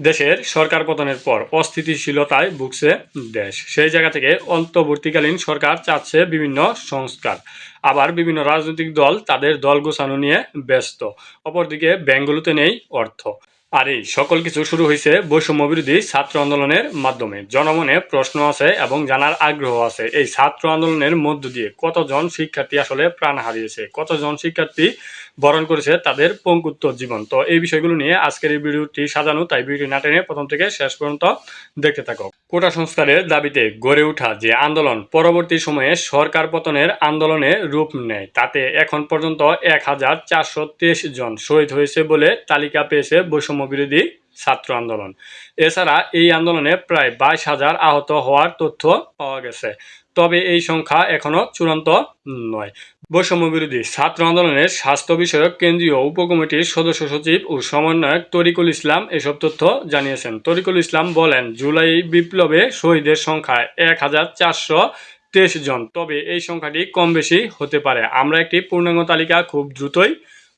দেশের সরকার পতনের পর অস্থিতিশীলতায় ভুগছে দেশ। সেই জায়গা থেকে অন্তর্বর্তীকালীন সরকার চাচ্ছে বিভিন্ন সংস্কার। আবার বিভিন্ন রাজনৈতিক দল তাদের দল গোছানো নিয়ে ব্যস্ত। অপরদিকে ব্যাঙ্কগুলোতে নেই অর্থ। আর এই সকল কিছু শুরু হয়েছে বৈষম্য বিরোধী ছাত্র আন্দোলনের মাধ্যমে। জনমনে প্রশ্ন আছে এবং জানার আগ্রহ আছে। এই ছাত্র আন্দোলনের মধ্য দিয়ে কতজন শিক্ষার্থী আসলে প্রাণ হারিয়েছে? কতজন শিক্ষার্থী বরণ করেছে তাদের পঙ্কুত্ব জীবন? তো এই বিষয়গুলো নিয়ে আজকের এই ভিডিওটি সাজানো, তাই ভিডিও না টেনে প্রথম থেকে শেষ পর্যন্ত দেখতে থাকো। কোটা সংস্কারের দাবিতে গড়ে ওঠা যে আন্দোলন পরবর্তী সময়ে সরকার পতনের আন্দোলনে রূপ নেয়, তাতে এখন পর্যন্ত এক হাজার চারশো তেইশ জন শহীদ হয়েছে বলে তালিকা পেয়েছে বৈষম্য বিরোধী ছাত্র আন্দোলন। এছাড়া এই আন্দোলনে প্রায় বাইশ হাজার আহত হওয়ার তথ্য পাওয়া গেছে। তবে এই সংখ্যা এখনও চূড়ান্ত নয়। বৈষম্য বিরোধী ছাত্র আন্দোলনের স্বাস্থ্য বিষয়ক কেন্দ্রীয় উপকমিটির সদস্য সচিব ও সমন্বয়ক তরিকুল ইসলাম এসব তথ্য জানিয়েছেন। তরিকুল ইসলাম বলেন, জুলাই বিপ্লবে শহীদের সংখ্যা এক হাজার চারশো তেইশ জন। তবে এই সংখ্যাটি কম বেশি হতে পারে। আমরা একটি পূর্ণাঙ্গ তালিকা খুব দ্রুতই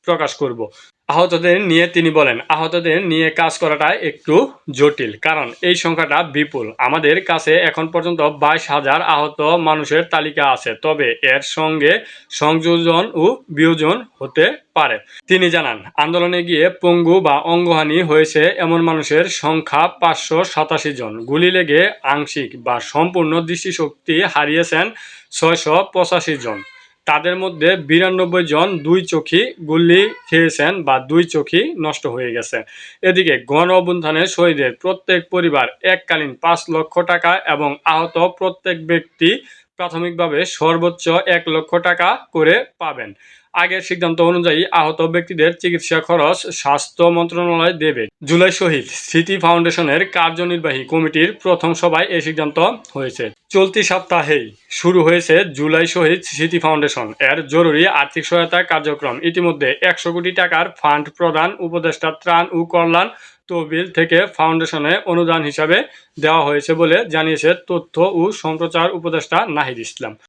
প্রকাশ করব। আহতদের নিয়ে তিনি বলেন, আহতদের নিয়ে কাজ করাটা একটু জটিল, কারণ এই সংখ্যাটা বিপুল। আমাদের কাছে এখন পর্যন্ত বাইশ হাজার আহত মানুষের তালিকা আছে, তবে এর সঙ্গে সংযোজন ও বিয়োজন হতে পারে। তিনি জানান, আন্দোলনে গিয়ে পঙ্গু বা অঙ্গহানি হয়েছে এমন মানুষের সংখ্যা পাঁচশো সাতাশি জন। গুলি লেগে আংশিক বা সম্পূর্ণ দৃষ্টিশক্তি হারিয়েছেন ছয়শো পঁচাশি জন। তাদের মধ্যে বিরানব্বই জন দুই চোখি গুলি খেয়েছেন বা দুই চোখি নষ্ট হয়ে গেছে। এদিকে গণ অভ্যুত্থানে শহীদের প্রত্যেক পরিবার এককালীন পাঁচ লক্ষ টাকা এবং আহত প্রত্যেক ব্যক্তি প্রাথমিকভাবে সর্বোচ্চ এক লক্ষ টাকা করে পাবেন। আগের সিদ্ধান্ত অনুযায়ী আহত ব্যক্তিদের চিকিৎসা খরচ স্বাস্থ্য মন্ত্রণালয় দেবে। জুলাই শহীদ স্মৃতি ফাউন্ডেশনের কার্যনির্বাহী কমিটির প্রথম সভায় এই সিদ্ধান্ত হয়েছে। চলতি সপ্তাহেই শুরু হয়েছে জুলাই শহীদ স্মৃতি ফাউন্ডেশন। এর জরুরি আর্থিক সহায়তা কার্যক্রম ইতিমধ্যে একশো কোটি টাকার ফান্ড প্রদান, উপদেষ্টা ত্রাণ ও কল্যাণ তহবিল থেকে ফাউন্ডেশনে অনুদান হিসাবে দেওয়া হয়েছে বলে জানিয়েছে তথ্য ও সম্প্রচার উপদেষ্টা নাহিদ ইসলাম।